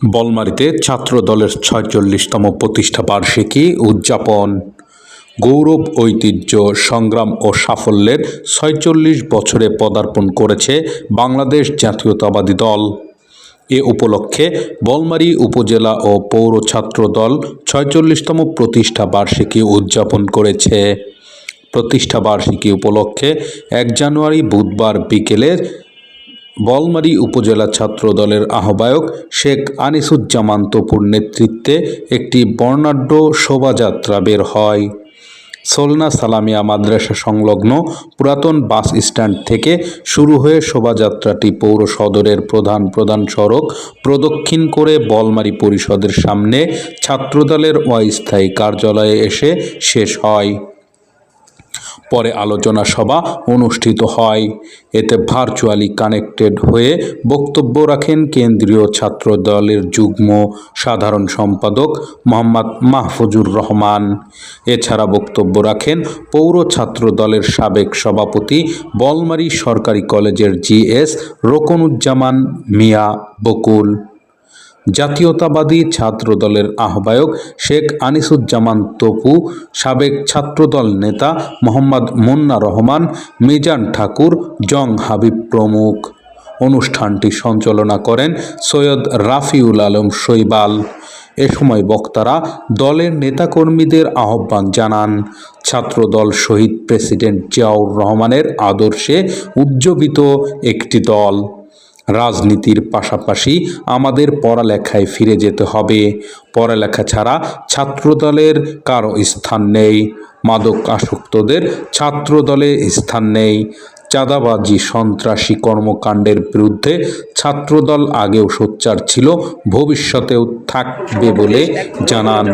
বলমারিতে ছাত্রদলের ছয়চল্লিশতম প্রতিষ্ঠা বার্ষিকী উদযাপন। গৌরব ঐতিহ্য, সংগ্রাম ও সাফল্যের ছয়চল্লিশ বছরে পদার্পণ করেছে বাংলাদেশ জাতীয়তাবাদী দল। এ উপলক্ষে বলমারী উপজেলা ও পৌর ছাত্রদল ছয়চল্লিশতম প্রতিষ্ঠা বার্ষিকী উদযাপন করেছে। প্রতিষ্ঠা বার্ষিকী উপলক্ষে এক জানুয়ারি বুধবার বিকেলে বলমারী উপজেলা ছাত্র দলের আহ্বায়ক শেখ আনিসুজ্জামান তপুর নেতৃত্বে একটি বর্ণাঢ্য শোভাযাত্রা বের হয়। সোলনা সালামিয়া মাদ্রাসা সংলগ্ন পুরাতন বাস স্ট্যান্ড থেকে শুরু হয়ে শোভাযাত্রাটি পৌর সদরের প্রধান প্রধান সড়ক প্রদক্ষিণ করে বলমারি পরিষদের সামনে ছাত্রদলের অস্থায়ী কার্যালয়ে এসে শেষ হয়। পরে আলোচনা সভা অনুষ্ঠিত হয়। এতে ভার্চুয়ালি কানেক্টেড হয়ে বক্তব্য রাখেন কেন্দ্রীয় ছাত্র দলের যুগ্ম সাধারণ সম্পাদক মোহাম্মদ মাহফুজুর রহমান। এছাড়া বক্তব্য রাখেন পৌর ছাত্র দলের সাবেক সভাপতি বলমারী সরকারি কলেজের জিএস রোকনুজ্জামান মিয়া বকুল। জাতীয়তাবাদী ছাত্রদলের আহ্বায়ক শেখ আনিসুজ্জামান তপু, সাবেক ছাত্রদল নেতা মোহাম্মদ মুন্না রহমান, মিজান ঠাকুর, জং হাবিব প্রমুখ। অনুষ্ঠানটি সঞ্চালনা করেন সৈয়দ রাফিউল আলম শৈবাল। এ সময় বক্তারা দলের নেতাকর্মীদের আহ্বান জানান। ছাত্রদল শহীদ প্রেসিডেন্ট জিয়াউর রহমানের আদর্শে উজ্জীবিত একটি দল। রাজনীতির পাশাপাশি আমাদের পড়ালেখায় ফিরে যেতে হবে। পড়ালেখা ছাড়া ছাত্রদলের কারও স্থান নেই। মাদক আসক্তদের ছাত্রদলে স্থান নেই। চাঁদাবাজি, সন্ত্রাসী কর্মকাণ্ডের বিরুদ্ধে ছাত্রদল আগেও সোচ্চার ছিল, ভবিষ্যতেও থাকবে বলে জানান।